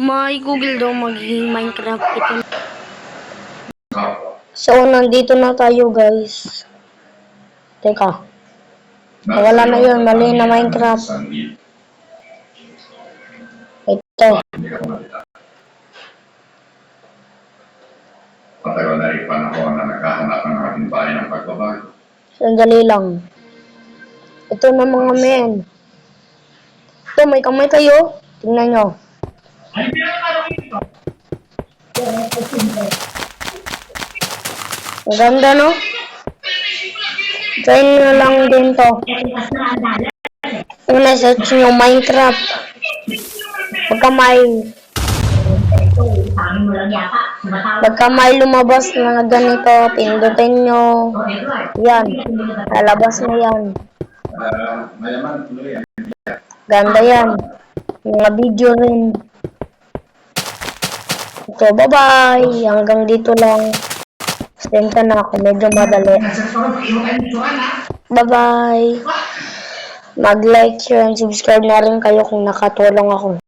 May Google daw magiging Minecraft ito. So, nandito na tayo guys. Teka. Wala na yun, mali na Minecraft. Ito. Matagal na rin panahon na naghahanap ng ating bayan ng pagbabago. Sandali lang. Ito na mga men. Ito, may kamay kayo. Tingnan nyo. Ang ganda, no? Try nyo lang din to. Una, search nyo Minecraft. Pagka may, pagka may lumabas na ganito, pindutin nyo. Yan. Lalabas na yan. Ganda yan. Mga video rin. So, bye-bye. Hanggang dito lang. Senta na ako. Medyo madali. Bye-bye. Mag-like, share, and subscribe na rin kayo kung nakatulong ako.